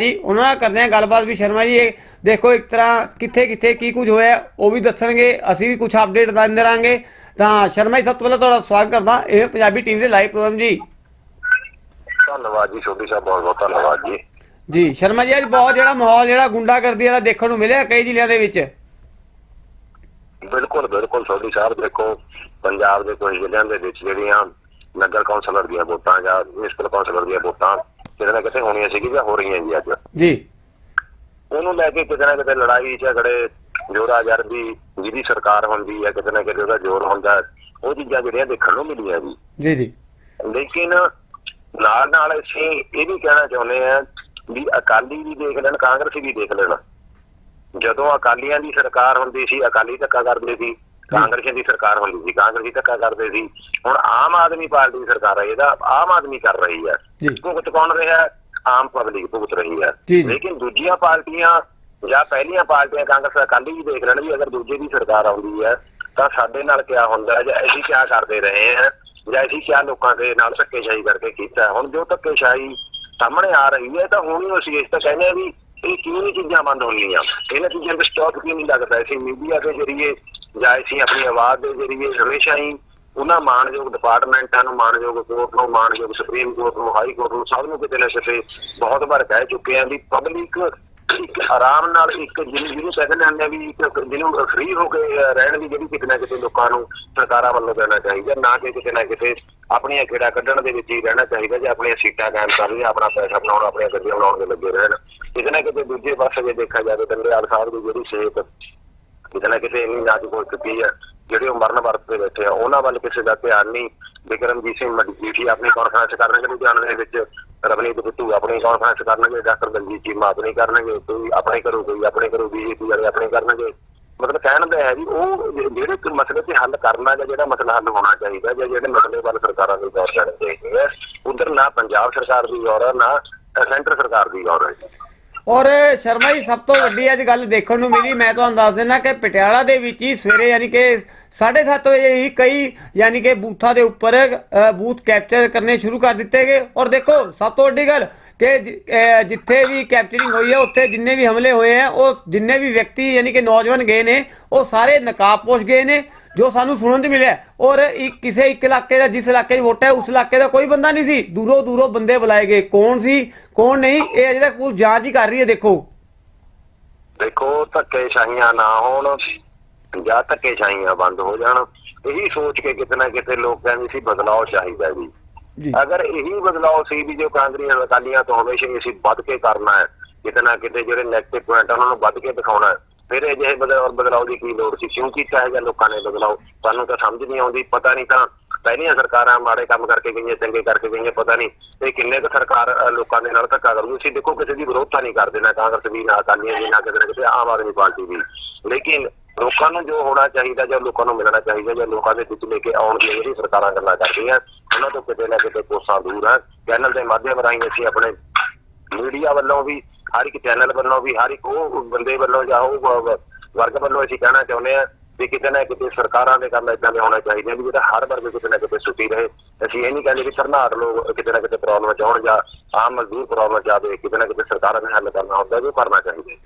ਜੀ ਉਹਨਾਂ ਨਾਲ ਕਰਦੇ ਹਾਂ ਗੱਲਬਾਤ ਵੀ ਸ਼ਰਮਾ ਜੀ ਇਹ ਦੇਖੋ ਇੱਕ ਤਰ੍ਹਾਂ ਕਿੱਥੇ ਕਿੱਥੇ ਕੀ ਕੁਝ ਹੋਇਆ ਉਹ ਵੀ ਦੱਸਣਗੇ ਅਸੀਂ ਵੀ ਕੁਝ ਅਪਡੇਟ ਦਿੰਦੇ ਰਾਂਗੇ ਤਾਂ ਸ਼ਰਮਾ ਜੀ ਸਭ ਤੋਂ ਪਹਿਲਾਂ ਤੁਹਾਡਾ ਸਵਾਗਤ ਕਰਦਾ ਇਹ ਪੰਜਾਬੀ ਟੀਮ ਦੇ ਲਾਈਵ ਪ੍ਰੋਗਰਾਮ ਜੀ। ਧੰਨਵਾਦ ਜੀ ਛੋਟੀ ਸਾਹਿਬ ਬਹੁਤ ਬਹੁਤ ਧੰਨਵਾਦ ਜੀ। ਜੀ ਸ਼ਰਮਾ ਜੀ ਅੱਜ ਬਹੁਤ ਜਿਹੜਾ ਮਾਹੌਲ ਜਿਹੜਾ ਗੁੰਡਾਗਰਦੀ ਵਾਲਾ ਦੇਖਣ ਨੂੰ ਮਿਲਿਆ ਕਈ ਜ਼ਿਲ੍ਹਿਆਂ ਦੇ ਵਿੱਚ। ਬਿਲਕੁਲ ਬਿਲਕੁਲ ਛੋਟੀ ਸਾਹਿਬ ਦੇਖੋ ਪੰਜਾਬ ਦੇ ਕੁਝ ਜ਼ਿਲ੍ਹਿਆਂ ਦੇ ਵਿੱਚ ਜਿਹੜੀਆਂ ਨਗਰ ਕੌਂਸਲਰ ਦੀਆਂ ਵੋਟਾਂ ਜਾਂ ਮਿਊਨਿਸਪਲ ਕੌਂਸਲਰ ਦੀਆਂ ਵੋਟਾਂ ਕਿਤੇ ਨਾ ਕਿਤੇ ਹੋਣੀਆਂ ਸੀ ਜਾਂ ਹੋ ਰਹੀਆਂ ਜੀ ਅੱਜ? ਜੀ। ਉਹਨੂੰ ਲੈ ਕੇ ਕਿਤੇ ਨਾ ਕਿਤੇ ਲੜਾਈ ਝਗੜੇ ਜੋਰਾ ਜਰਦੀ ਜਿਹਦੀ ਸਰਕਾਰ ਹੁੰਦੀ ਹੈ ਕਿਤੇ ਨਾ ਕਿਤੇ ਉਹਦਾ ਜ਼ੋਰ ਹੁੰਦਾ ਉਹ ਚੀਜ਼ਾਂ ਜਿਹੜੀਆਂ ਦੇਖਣ ਨੂੰ ਮਿਲੀਆਂ ਜੀ। ਜੀ ਜੀ। ਲੇਕਿਨ ਨਾਲ ਨਾਲ ਅਸੀਂ ਇਹ ਵੀ ਕਹਿਣਾ ਚਾਹੁੰਦੇ ਆ ਵੀ ਅਕਾਲੀ ਵੀ ਦੇਖ ਲੈਣ ਕਾਂਗਰਸੀ ਵੀ ਦੇਖ ਲੈਣ। ਜਦੋਂ ਅਕਾਲੀਆਂ ਦੀ ਸਰਕਾਰ ਹੁੰਦੀ ਸੀ ਅਕਾਲੀ ਧੱਕਾ ਕਰਦੇ ਸੀ ਕਾਂਗਰਸੀਆਂ ਦੀ ਸਰਕਾਰ ਹੁੰਦੀ ਸੀ ਕਾਂਗਰਸੀ ਧੱਕਾ ਕਰਦੇ ਸੀ ਹੁਣ ਆਮ ਆਦਮੀ ਪਾਰਟੀ ਦੀ ਸਰਕਾਰ ਹੈ ਇਹਦਾ ਆਮ ਆਦਮੀ ਕਰ ਰਹੀ ਹੈ। ਭੁਗਤ ਕੌਣ ਰਿਹਾ? ਆਮ ਪਬਲਿਕ ਭੁਗਤ ਰਹੀ ਹੈ। ਲੇਕਿਨ ਦੂਜੀਆਂ ਪਾਰਟੀਆਂ ਜਾਂ ਪਹਿਲੀਆਂ ਪਾਰਟੀਆਂ ਕਾਂਗਰਸ ਅਕਾਲੀ ਵੀ ਦੇਖ ਲੈਣ ਵੀ ਅਗਰ ਦੂਜੇ ਦੀ ਸਰਕਾਰ ਆਉਂਦੀ ਹੈ ਤਾਂ ਸਾਡੇ ਨਾਲ ਕਿਆ ਹੁੰਦਾ ਹੈ ਜਾਂ ਅਸੀਂ ਕਿਆ ਕਰਦੇ ਰਹੇ ਹਾਂ ਜਾਂ ਅਸੀਂ ਕਿਆ ਲੋਕਾਂ ਦੇ ਨਾਲ ਧੱਕੇਸ਼ਾਹੀ ਕਰਕੇ ਕੀਤਾ। ਹੁਣ ਜੋ ਧੱਕੇਸ਼ਾਹੀ ਸਾਹਮਣੇ ਆ ਰਹੀ ਹੈ ਤਾਂ ਹੁਣ ਹੀ ਅਸੀਂ ਇਸ ਤਾਂ ਕਹਿੰਦੇ ਹਾਂ ਵੀ ਇਹ ਕਿਉਂ ਨਹੀਂ ਚੀਜ਼ਾਂ ਬੰਦ ਹੋਣੀਆਂ ਇਹਨਾਂ ਚੀਜ਼ਾਂ ਤੇ ਸਟਾਪ ਕਿਉਂ ਨਹੀਂ ਲੱਗਦਾ ਅਸੀਂ ਮੀਡੀਆ ਦੇ ਜ਼ਰੀਏ ਜਾਂ ਅਸੀਂ ਆਪਣੀ ਆਵਾਜ਼ ਦੇ ਜ਼ਰੀਏ ਹਮੇਸ਼ਾ ਹੀ ਉਹਨਾਂ ਮਾਨਯੋਗ ਡਿਪਾਰਟਮੈਂਟਾਂ ਨੂੰ, ਮਾਨਯੋਗ ਕੋਰਟ ਨੂੰ, ਮਾਨਯੋਗ ਸੁਪਰੀਮ ਕੋਰਟ ਨੂੰ ਹਾਈ ਕੋਰਟ ਨੂੰ ਸਭ ਨੂੰ ਕਿਤੇ ਨਾ ਕਿਤੇ ਬਹੁਤ ਵਾਰ ਕਹਿ ਚੁੱਕੇ ਆ ਵੀ ਪਬਲਿਕ ਇੱਕ ਆਰਾਮ ਨਾਲ ਇੱਕ ਜਿਹਨੂੰ ਜਿਹਨੂੰ ਕਹਿੰਦੇ ਨੇ ਵੀ ਇੱਕ ਜਿਹਨੂੰ ਫ੍ਰੀ ਹੋ ਕੇ ਰਹਿਣ ਦੀ ਜਿਹੜੀ ਕਿਤੇ ਨਾ ਕਿਤੇ ਲੋਕਾਂ ਨੂੰ ਸਰਕਾਰਾਂ ਵੱਲੋਂ ਦੇਣਾ ਚਾਹੀਦਾ, ਨਾ ਕਿ ਕਿਤੇ ਨਾ ਕਿਤੇ ਆਪਣੀਆਂ ਖੇੜਾ ਕੱਢਣ ਦੇ ਵਿੱਚ ਹੀ ਰਹਿਣਾ ਚਾਹੀਦਾ ਜੇ ਆਪਣੀਆਂ ਸੀਟਾਂ ਕਾਇਮ ਕਰ ਲਈ ਆਪਣਾ ਪੈਸਾ ਬਣਾਉਣ, ਆਪਣੀਆਂ ਗੱਡੀਆਂ ਬਣਾਉਣ ਦੇ ਲੱਗੇ ਰਹਿਣ। ਕਿਤੇ ਨਾ ਕਿਤੇ ਦੂਜੇ ਪਾਸੇ ਜੇ ਦੇਖਿਆ ਜਾਵੇ ਦੰਦਿਆਲ ਸਾਹਿਬ ਦੀ ਜਿਹੜੀ ਸਿਹਤ ਕਿਤੇ ਨਾ ਕਿਤੇ ਇੰਨੀ ਨਾਜ਼ੁਕ ਹੋ ਚੁੱਕੀ ਹੈ ਜਿਹੜੇ ਉਹ ਮਰਨ ਵਰਤ ਤੇ ਬੈਠੇ ਆ, ਉਹਨਾਂ ਵੱਲ ਕਿਸੇ ਦਾ ਧਿਆਨ ਨਹੀਂ। ਬਿਕਰਮਜੀਤ ਸਿੰਘ ਮਜੀਠੀ ਆਪਣੀ ਕਾਨਫਰੰਸ ਕਰਨਗੇ ਲੁਧਿਆਣੇ ਦੇ ਵਿੱਚ, ਰਵਨੀਤ ਬਿੱਟੂ ਆਪਣੀ ਕਾਨਫਰੰਸ ਕਰਨਗੇ ਡਾਕਟਰ ਦਲਜੀਤ ਚੀਮਾ ਆਪਣੀ ਕਰਨਗੇ, ਕੋਈ ਆਪਣੇ ਕਰੂ ਕੋਈ, ਆਪਣੇ ਕਰੂ ਬੀਜੇਪੀ ਵਾਲੇ ਆਪਣੇ ਕਰਨਗੇ। ਮਤਲਬ ਕਹਿਣ ਦਾ ਹੈ ਵੀ ਉਹ ਜਿਹੜੇ ਇੱਕ ਮਸਲੇ ਤੇ ਹੱਲ ਕਰਨਾ ਜਾਂ ਜਿਹੜਾ ਮਸਲਾ ਹੱਲ ਹੋਣਾ ਚਾਹੀਦਾ ਜਾਂ ਜਿਹੜੇ ਮਸਲੇ ਵੱਲ ਸਰਕਾਰਾਂ ਨੂੰ ਗੌਰ ਕਰਨੀ ਚਾਹੀਦੀ ਹੈ ਉਧਰ ਨਾ ਪੰਜਾਬ ਸਰਕਾਰ ਦੀ ਗੌਰ ਹੈ ਨਾ ਸੈਂਟਰ ਸਰਕਾਰ ਦੀ ਗੌਰ ਹੈ ਔਰ ਸ਼ਰਮਾ ਜੀ, ਸਭ ਤੋਂ ਵੱਡੀ ਅੱਜ ਗੱਲ ਦੇਖਣ ਨੂੰ ਮਿਲੀ। ਮੈਂ ਤੁਹਾਨੂੰ ਦੱਸ ਦਿੰਦਾ ਕਿ ਪਟਿਆਲਾ ਦੇ ਵਿੱਚ ਹੀ ਸਵੇਰੇ ਯਾਨੀ ਕਿ 7:30 ਵਜੇ ਹੀ ਕਈ ਯਾਨੀ ਕਿ ਬੂਥਾਂ ਦੇ ਉੱਪਰ ਬੂਥ ਕੈਪਚਰ ਕਰਨੇ ਸ਼ੁਰੂ ਕਰ ਦਿੱਤੇ ਗਏ। ਔਰ ਦੇਖੋ, ਸਭ ਤੋਂ ਵੱਡੀ ਗੱਲ ਕਿ ਜਿੱਥੇ ਵੀ ਕੈਪਚਰਿੰਗ ਹੋਈ ਹੈ, ਉੱਥੇ ਜਿੰਨੇ ਵੀ ਹਮਲੇ ਹੋਏ ਆ ਉਹ ਜਿੰਨੇ ਵੀ ਵਿਅਕਤੀ ਯਾਨੀ ਕਿ ਨੌਜਵਾਨ ਗਏ ਨੇ, ਉਹ ਸਾਰੇ ਨਕਾਬਪੋਸ਼ ਗਏ ਨੇ, ਜੋ ਸਾਨੂੰ ਸੁਣਨ 'ਚ ਮਿਲਿਆ ਔਰ ਕਿਸੇ ਇੱਕ ਇਲਾਕੇ ਦਾ, ਜਿਸ ਇਲਾਕੇ 'ਚ ਵੋਟ ਹੈ, ਉਸ ਇਲਾਕੇ ਦਾ ਕੋਈ ਬੰਦਾ ਨਹੀਂ ਸੀ। ਦੂਰੋਂ ਦੂਰੋਂ ਬੰਦੇ ਬੁਲਾਏ ਗਏ। ਕੌਣ ਸੀ, ਕੌਣ ਨਹੀਂ, ਇਹ ਅਜੇ ਤੱਕ ਪੁਲਿਸ ਜਾਂਚ ਹੀ ਕਰ ਰਹੀ ਹੈ, ਦੇਖੋ। ਦੇਖੋ ਧੱਕੇ ਸ਼ਾਹੀਆਂ ਨਾ ਹੋਣ ਜਾਂ ਧੱਕੇ ਸ਼ਾਹੀਆਂ ਬੰਦ ਹੋ ਜਾਣ। ਇਹੀ ਸੋਚ ਕੇ ਕਿਤੇ ਨਾ ਕਿਤੇ ਲੋਕ ਕਹਿੰਦੇ ਸੀ ਬਦਲਾਅ ਚਾਹੀਦਾ ਜੀ ਜੀ। ਅਗਰ ਇਹੀ ਬਦਲਾਅ ਸੀ ਵੀ ਜੋ ਕਾਂਗਰੀਆਂ ਅਕਾਲੀਆਂ ਤੋਂ ਹਮੇਸ਼ਾ ਹੀ ਅਸੀਂ ਵੱਧ ਕੇ ਕਰਨਾ ਹੈ, ਕਿਤੇ ਨਾ ਕਿਤੇ ਜਿਹੜੇ ਨੈਗੇਟਿਵ ਪੁਆਇੰਟ ਉਹਨਾਂ ਨੂੰ ਵੱਧ ਕੇ ਦਿਖਾਉਣਾ ਹੈ, ਫਿਰ ਅਜਿਹੇ ਜਿਹੇ ਬਦਲਾਅ ਬਦਲਾਅ ਦੀ ਕੀ ਲੋੜ ਸੀ? ਕਿਉਂ ਕੀਤਾ ਹੈ ਲੋਕਾਂ ਨੇ ਬਦਲਾਅ ਸਾਨੂੰ ਤਾਂ ਸਮਝ ਨਹੀਂ ਆਉਂਦੀ, ਪਤਾ ਨਹੀਂ ਤਾਂ ਪਹਿਲੀਆਂ ਸਰਕਾਰਾਂ ਮਾੜੇ ਕੰਮ ਕਰਕੇ ਗਈਆਂ, ਚੰਗੇ ਕਰਕੇ ਗਈਆਂ, ਪਤਾ ਨਹੀਂ ਤੇ ਕਿੰਨੇ ਕੁ ਸਰਕਾਰ ਲੋਕਾਂ ਦੇ ਨਾਲ ਧੱਕਾ ਕਰੂ ਅਸੀਂ ਦੇਖੋ, ਕਿਸੇ ਦੀ ਵਿਰੋਧਤਾ ਨਹੀਂ ਕਰਦੇ, ਨਾ ਕਾਂਗਰਸ ਵੀ ਨਾ ਅਕਾਲੀਆਂ ਵੀ ਨਾ ਕਿਤੇ ਨਾ ਕਿਤੇ ਆਮ ਆਦਮੀ ਪਾਰਟੀ ਵੀ ਲੇਕਿਨ ਲੋਕਾਂ ਨੂੰ ਜੋ ਹੋਣਾ ਚਾਹੀਦਾ ਜਾਂ ਲੋਕਾਂ ਨੂੰ ਮਿਲਣਾ ਚਾਹੀਦਾ ਜਾਂ ਲੋਕਾਂ ਦੇ ਵਿੱਚ ਲੈ ਕੇ ਆਉਣ ਦੀ ਜਿਹੜੀ ਸਰਕਾਰਾਂ ਗੱਲਾਂ ਕਰਦੀਆਂ, ਉਹਨਾਂ ਤੋਂ ਕਿਤੇ ਨਾ ਕਿਤੇ ਕੋਸਾਂ ਦੂਰ ਹੈ ਚੈਨਲ ਦੇ ਮਾਧਿਅਮ ਰਾਹੀਂ ਅਸੀਂ ਆਪਣੇ ਮੀਡੀਆ ਵੱਲੋਂ ਵੀ, ਹਰ ਇੱਕ ਚੈਨਲ ਵੱਲੋਂ ਵੀ, ਹਰ ਇੱਕ ਉਹ ਬੰਦੇ ਵੱਲੋਂ ਜਾਂ ਉਹ ਵਰਗ ਵੱਲੋਂ ਅਸੀਂ ਕਹਿਣਾ ਚਾਹੁੰਦੇ ਆ ਵੀ ਕਿਤੇ ਨਾ ਕਿਤੇ ਸਰਕਾਰਾਂ ਦੇ ਕੰਮ ਇਦਾਂ ਦੇ ਹੋਣੇ ਚਾਹੀਦੇ ਆ ਵੀ ਜਿਹੜਾ ਹਰ ਵਰਗ ਕਿਤੇ ਨਾ ਕਿਤੇ ਸੁਖੀ ਰਹੇ। ਅਸੀਂ ਇਹ ਨਹੀਂ ਕਹਿੰਦੇ ਵੀ ਧਰਨਾਰ ਲੋਕ ਕਿਤੇ ਨਾ ਕਿਤੇ ਪ੍ਰੋਬਲਮ ਚ ਆਉਣ ਜਾਂ ਆਮ ਮਜ਼ਦੂਰ ਪ੍ਰੋਬਲਮ ਚ ਆਵੇ, ਕਿਤੇ ਨਾ ਕਿਤੇ ਸਰਕਾਰਾਂ ਨੇ ਹੱਲ ਕਰਨਾ ਹੁੰਦਾ ਜੋ ਕਰਨਾ ਚਾਹੀਦਾ।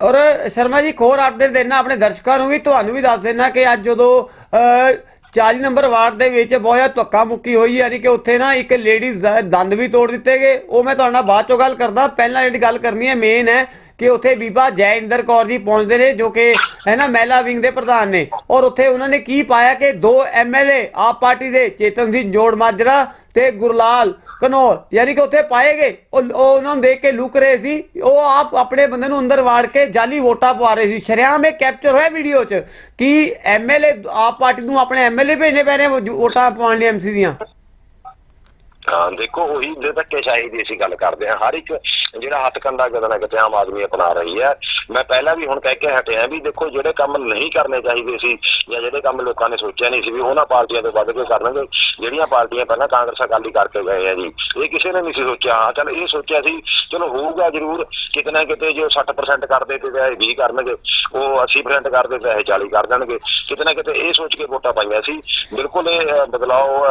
ਔਰ ਸ਼ਰਮਾ ਜੀ ਇੱਕ ਹੋਰ ਅਪਡੇਟ ਦੇਣਾ ਆਪਣੇ ਦਰਸ਼ਕਾਂ ਨੂੰ ਵੀ ਤੁਹਾਨੂੰ ਵੀ ਦੱਸ ਦੇਣਾ ਕਿ ਅੱਜ ਜਦੋਂ ਅ, 40 ਨੰਬਰ ਵਾਰਡ ਦੇ ਵਿੱਚ ਬਹੁਤ ਧੱਕਾ ਮੁੱਕੀ ਹੋਈ ਯਾਨੀ ਕਿ ਉੱਥੇ ਨਾ ਇੱਕ ਲੇਡੀਜ਼ ਦੰਦ ਵੀ ਤੋੜ ਦਿੱਤੇ ਗਏ। ਉਹ ਮੈਂ ਤੁਹਾਡੇ ਨਾਲ ਬਾਅਦ ਚੋਂ ਗੱਲ ਕਰਦਾ। ਪਹਿਲਾਂ ਜਿਹੜੀ ਗੱਲ ਕਰਨੀ ਹੈ ਮੇਨ ਹੈ ਕਿ ਉੱਥੇ ਬੀਬਾ ਜੈਇੰਦਰ ਕੌਰ ਜੀ ਪਹੁੰਚਦੇ ਨੇ ਜੋ ਕਿ ਹੈ ਨਾ ਮਹਿਲਾ ਵਿੰਗ ਦੇ ਪ੍ਰਧਾਨ ਨੇ। ਔਰ ਉੱਥੇ ਉਹਨਾਂ ਨੇ ਕੀ ਪਾਇਆ ਕਿ ਦੋ ਐਮਐਲਏ ਆਪ ਪਾਰਟੀ ਦੇ ਚੇਤਨ ਸਿੰਘ ਜੋੜ ਮਾਜਰਾ ਤੇ ਗੁਰਲਾਲ ਕਨੌਰ, ਯਾਨੀ ਕਿ ਉੱਥੇ ਪਾਏ ਗਏ। ਉਹ ਉਹਨਾਂ ਨੂੰ ਦੇਖ ਕੇ ਲੁਕ ਰਹੇ ਸੀ। ਉਹ ਆਪ ਆਪਣੇ ਬੰਦੇ ਨੂੰ ਅੰਦਰ ਵਾੜ ਕੇ ਜਾਲੀ ਵੋਟਾਂ ਪਵਾ ਰਹੇ ਸੀ। ਸ਼ਰਿਆਮ ਇਹ ਕੈਪਚਰ ਹੋਇਆ ਵੀਡੀਓ 'ਚ ਕਿ ਐਮਐਲਏ ਆਪ ਪਾਰਟੀ ਨੂੰ ਆਪਣੇ ਐਮਐਲਏ ਭੇਜਣੇ ਪੈ ਰਹੇ ਵੋਟਾਂ ਪਵਾਉਣ ਲਈ ਐਮਸੀ ਦੀਆਂ। ਹਾਂ, ਦੇਖੋ, ਉਹੀ ਜੇ ਧੱਕੇਸ਼ਾਹੀ ਦੀ ਅਸੀਂ ਗੱਲ ਕਰਦੇ ਹਾਂ। ਹਰ ਇੱਕ ਜਿਹੜਾ ਹੱਥ ਕੰਡਾ ਕਿਤੇ ਕਿਤੇ ਆਮ ਆਦਮੀ ਅਪਣਾ ਰਹੀ ਹੈ। ਮੈਂ ਪਹਿਲਾਂ ਵੀ ਹੁਣ ਕਹਿ ਕੇ ਹਟਿਆ ਵੀ ਦੇਖੋ ਜਿਹੜੇ ਕੰਮ ਨਹੀਂ ਕਰਨੇ ਚਾਹੀਦੇ ਸੀ ਜਾਂ ਜਿਹੜੇ ਕੰਮ ਲੋਕਾਂ ਨੇ ਸੋਚਿਆ ਨਹੀਂ ਸੀ ਵੀ ਉਹਨਾਂ ਪਾਰਟੀਆਂ ਤੋਂ ਵੱਧ ਕੇ ਕਰਨਗੇ, ਜਿਹੜੀਆਂ ਪਾਰਟੀਆਂ ਪਹਿਲਾਂ ਕਾਂਗਰਸ ਅਕਾਲੀ ਕਰਕੇ ਗਏ ਆ ਜੀ, ਇਹ ਕਿਸੇ ਨੇ ਨਹੀਂ ਸੀ ਸੋਚਿਆ। ਚਲ ਇਹ ਸੋਚਿਆ ਸੀ, ਚਲੋ ਹੋਊਗਾ ਜ਼ਰੂਰ ਕਿਤੇ ਨਾ ਕਿਤੇ ਜੋ 60% ਕਰਦੇ ਤੇ ਇਹ 20 ਕਰਨਗੇ, ਉਹ 80% ਕਰਦੇ ਚਾਹੇ ਇਹ 40 ਕਰ ਦੇਣਗੇ ਕਿਤੇ ਨਾ ਕਿਤੇ ਇਹ ਸੋਚ ਕੇ ਵੋਟਾਂ ਪਾਈਆਂ ਸੀ। ਬਿਲਕੁਲ ਇਹ ਬਦਲਾਓ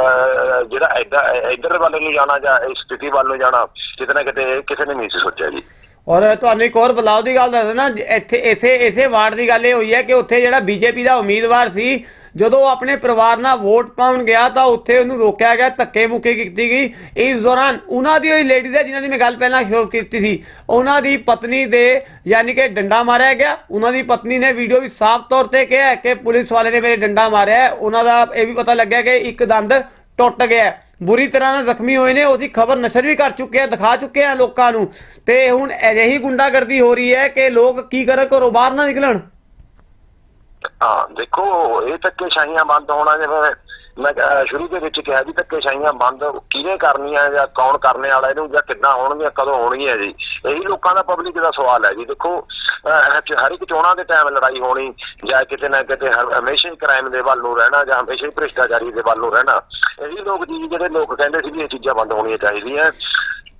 ਜਿਹੜਾ ਐਦਾਂ ਇੱਧਰ ਵੱਲ ਨੂੰ ਜਾਣਾ ਜਾਂ ਇਸ ਸਥਿਤੀ ਵੱਲ ਨੂੰ ਜਾਣਾ ਕਿਤੇ ਨਾ ਕਿਤੇ ਕਿਸੇ ਨੇ ਨਹੀਂ ਸੀ ਸੋਚਿਆ ਜੀ। ਔਰ ਤੁਹਾਨੂੰ ਇੱਕ ਹੋਰ ਬਦਲਾਅ ਦੀ ਗੱਲ ਦੱਸ ਦੇਣਾ ਜ- ਇੱਥੇ ਇਸੇ ਇਸੇ ਵਾਰਡ ਦੀ ਗੱਲ ਇਹ ਹੋਈ ਹੈ ਕਿ ਉੱਥੇ ਜਿਹੜਾ ਬੀਜੇਪੀ ਦਾ ਉਮੀਦਵਾਰ ਸੀ, ਜਦੋਂ ਉਹ ਆਪਣੇ ਪਰਿਵਾਰ ਨਾਲ ਵੋਟ ਪਾਉਣ ਗਿਆ ਤਾਂ ਉੱਥੇ ਉਹਨੂੰ ਰੋਕਿਆ ਗਿਆ, ਧੱਕੇ ਮੁੱਕੇ ਕੀਤੀ ਗਈ। ਇਸ ਦੌਰਾਨ ਉਹਨਾਂ ਦੀ ਹੋਈ ਲੇਡੀਜ਼ ਹੈ ਜਿਨ੍ਹਾਂ ਦੀ ਮੈਂ ਗੱਲ ਪਹਿਲਾਂ ਸ਼ੁਰੂ ਕੀਤੀ ਸੀ, ਉਹਨਾਂ ਦੀ ਪਤਨੀ ਦੇ ਯਾਨੀ ਕਿ ਡੰਡਾ ਮਾਰਿਆ ਗਿਆ। ਉਹਨਾਂ ਦੀ ਪਤਨੀ ਨੇ ਵੀਡੀਓ ਵਿੱਚ ਸਾਫ਼ ਤੌਰ ਤੇ ਕਿਹਾ ਕਿ ਪੁਲਿਸ ਵਾਲੇ ਨੇ ਮੇਰੇ ਡੰਡਾ ਮਾਰਿਆ ਉਹਨਾਂ ਦਾ ਇਹ ਵੀ ਪਤਾ ਲੱਗਿਆ ਕਿ ਇੱਕ ਦੰਦ ਟੁੱਟ ਗਿਆ ਬੁਰੀ ਤਰ੍ਹਾਂ ਨਾਲ ਜ਼ਖਮੀ ਹੋਏ ਨੇ, ਉਹਦੀ ਖਬਰ ਨਸ਼ਰ ਵੀ ਕਰ ਚੁੱਕੇ ਆ, ਦਿਖਾ ਚੁੱਕੇ ਆ ਲੋਕਾਂ ਨੂੰ। ਤੇ ਹੁਣ ਅਜਿਹੀ ਗੁੰਡਾਗਰਦੀ ਹੋ ਰਹੀ ਹੈ ਕਿ ਲੋਕ ਕੀ ਕਰਨ ਘਰੋਂ ਬਾਹਰ ਨਾ ਨਿਕਲਣ। ਹਾਂ, ਦੇਖੋ, ਇਹ ਧੱਕੇ ਸ਼ਾਹੀਆਂ ਬੰਦ ਹੋਣਾ ਜਿਵੇਂ ਮੈਂ ਸ਼ੁਰੂ ਦੇ ਵਿੱਚ ਕਿਹਾ ਵੀ ਧੱਕੇ ਸ਼ਾਹੀਆਂ ਬੰਦ ਕਿਹਨੇ ਕਰਨੀਆਂ ਜਾਂ ਕੌਣ ਕਰਨੇ ਵਾਲਾ, ਇਹਨੂੰ ਜਾਂ ਕਿੱਦਾਂ ਹੋਣਗੀਆਂ, ਕਦੋਂ ਹੋਣਗੀਆਂ ਜੀ? ਇਹੀ ਲੋਕਾਂ ਦਾ ਪਬਲਿਕ ਦਾ ਸਵਾਲ ਹੈ ਜੀ। ਦੇਖੋ ਹਰ ਇੱਕ ਚੋਣਾਂ ਦੇ ਟਾਈਮ ਲੜਾਈ ਹੋਣੀ ਜਾਂ ਕਿਤੇ ਨਾ ਕਿਤੇ ਹਮੇਸ਼ਾ ਹੀ ਕ੍ਰਾਈਮ ਦੇ ਵੱਲ ਨੂੰ ਰਹਿਣਾ ਜਾਂ ਹਮੇਸ਼ਾ ਹੀ ਭ੍ਰਿਸ਼ਟਾਚਾਰੀ ਦੇ ਵੱਲ ਨੂੰ ਰਹਿਣਾ, ਇਹੀ ਲੋਕ ਜੀ ਜਿਹੜੇ ਲੋਕ ਕਹਿੰਦੇ ਸੀ ਵੀ ਇਹ ਚੀਜ਼ਾਂ ਬੰਦ ਹੋਣੀਆਂ ਚਾਹੀਦੀਆਂ।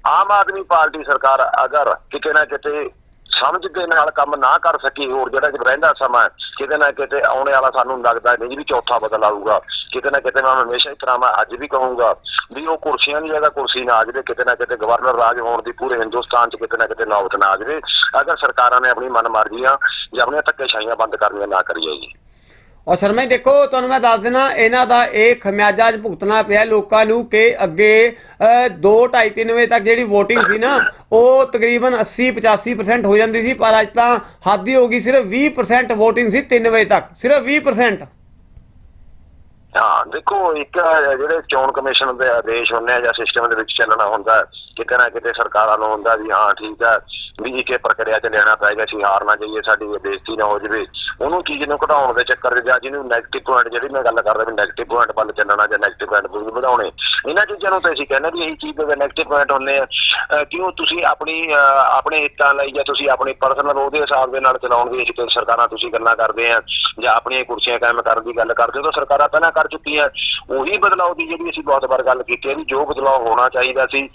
ਆਮ ਆਦਮੀ ਪਾਰਟੀ ਸਰਕਾਰ ਅਗਰ ਕਿਤੇ ਨਾ ਕਿਤੇ ਸਮਝ ਦੇ ਨਾਲ ਕੰਮ ਨਾ ਕਰ ਸਕੀ ਹੋਰ ਜਿਹੜਾ ਕਿ ਰਹਿੰਦਾ ਸਮਾਂ ਕਿਤੇ ਨਾ ਕਿਤੇ ਆਉਣੇ ਵਾਲਾ ਸਾਨੂੰ ਲੱਗਦਾ ਨਹੀਂ ਵੀ ਚੌਥਾ ਬਦਲ ਆਊਗਾ। ਕਿਤੇ ਨਾ ਕਿਤੇ ਮੈਂ ਹਮੇਸ਼ਾ ਹੀ ਤਰ੍ਹਾਂ ਅੱਜ ਵੀ ਕਹੂੰਗਾ ਵੀ ਉਹ ਕੁਰਸੀਆਂ ਦੀ ਜਗ੍ਹਾ ਕੁਰਸੀ ਨਾ ਆ ਜਾਵੇ ਕਿਤੇ ਨਾ ਕਿਤੇ ਗਵਰਨਰ ਰਾਜ ਹੋਣ ਦੀ ਪੂਰੇ ਹਿੰਦੁਸਤਾਨ 'ਚ ਕਿਤੇ ਨਾ ਕਿਤੇ ਨੌਬਤ ਨਾ ਆ ਜਾਵੇ ਅਗਰ ਸਰਕਾਰਾਂ ਨੇ ਆਪਣੀ ਮਨਮਰਜ਼ੀਆਂ ਜਾਂ ਆਪਣੀਆਂ ਧੱਕੇਸ਼ਾਹੀਆਂ ਬੰਦ ਕਰਨੀਆਂ ਨਾ ਕਰੀਏ ਜੀ। ਔਰ ਸ਼ਰਮਾ ਜੀ, ਦੇਖੋ, ਤੁਹਾਨੂੰ ਮੈਂ ਦੱਸ ਦੇਣਾ ਇਹਨਾਂ ਦਾ ਇਹ ਖਮਿਆਜਾ ਅੱਜ ਭੁਗਤਣਾ ਪਿਆ ਲੋਕਾਂ ਨੂੰ ਕਿ ਅੱਗੇ 2 2.5 3 ਵਜੇ ਤੱਕ ਜਿਹੜੀ VOTING ਸੀ ਨਾ, ਉਹ ਤਕਰੀਬਨ 80 85% ਹੋ ਜਾਂਦੀ ਸੀ, ਪਰ ਅੱਜ ਤਾਂ ਹੱਦ ਹੀ ਹੋ ਗਈ, ਸਿਰਫ 20% VOTING ਸੀ 3 ਵਜੇ ਤੱਕ, ਸਿਰਫ 20% ਹਾਂ, ਦੇਖੋ, ਇੱਕ ਜਿਹੜੇ ਚੋਣ ਕਮਿਸ਼ਨ ਦੇ ਆਦੇਸ਼ ਹੁੰਦੇ ਆ ਜਾਂ ਸਿਸਟਮ ਦੇ ਵਿੱਚ ਚੱਲਣਾ ਹੁੰਦਾ ਕਿਤੇ ਨਾ ਕਿਤੇ ਸਰਕਾਰਾਂ ਨੂੰ ਹੁੰਦਾ ਵੀ ਹਾਂ ਠੀਕ ਆ, ਵੀ ਇਹ ਪ੍ਰਕਿਰਿਆ ਚ ਲੈਣਾ ਪਏਗਾ ਸੀ ਹਾਰਨਾ ਚਾਹੀਏ ਸਾਡੀ ਬੇਇੱਜ਼ਤੀ ਨਾ ਹੋ ਜਵੇ। ਉਹਨੂੰ ਚੀਜ਼ ਨੂੰ ਘਟਾਉਣ ਦੇ ਚੱਕਰ ਜਾਂ ਜਿਹਨੂੰ ਨੈਗੇਟਿਵ ਪੁਆਇੰਟ ਜਿਹੜੀ ਮੈਂ ਗੱਲ ਕਰਦਾ ਵੀ ਨੈਗੇਟਿਵ ਪੁਆਇੰਟ ਵੱਲ ਚੱਲਣਾ ਜਾਂ ਨੈਗੇਟਿਵ ਪੁਆਇੰਟ ਨੂੰ ਵਧਾਉਣੇ, ਇਹਨਾਂ ਚੀਜ਼ਾਂ ਨੂੰ ਤਾਂ ਕਹਿੰਦੇ ਵੀ ਇਹ ਚੀਜ਼ ਦੇ ਨੈਗੇਟਿਵ ਪੁਆਇੰਟ ਹੁੰਦੇ ਆ। ਕਿਉਂ ਤੁਸੀਂ ਆਪਣੀ ਆਪਣੇ ਹਿੱਤਾਂ ਲਈ ਜਾਂ ਤੁਸੀਂ ਆਪਣੇ ਪਰਸਨਲ ਉਹਦੇ ਹਿਸਾਬ ਦੇ ਨਾਲ ਚਲਾਉਣ ਦੀ ਜਿਹੜੀ ਸਰਕਾਰਾਂ ਤੁਸੀਂ ਗੱਲਾਂ ਕਰਦੇ ਆ, ਜਾਂ ਆਪਣੀਆਂ ਕੁਰਸੀਆਂ ਕਾਇਮ ਕਰਨ ਦੀ ਗੱਲ ਕਰਦੇ ਹੋ, ਤਾਂ ਸਰਕਾਰਾਂ ਪਹਿਲਾਂ ਕਰ ਚੁੱਕੀਆਂ। ਉਹੀ ਬਦਲਾਅ ਦੀ ਜਿਹੜੀ ਅਸੀਂ ਬਹੁਤ ਵਾਰ ਗੱਲ ਕੀਤੀ ਹੈ ਵੀ ਜੋ ਬਦਲਾਅ ਹੋਣਾ ਚਾਹੀਦਾ ਸੀ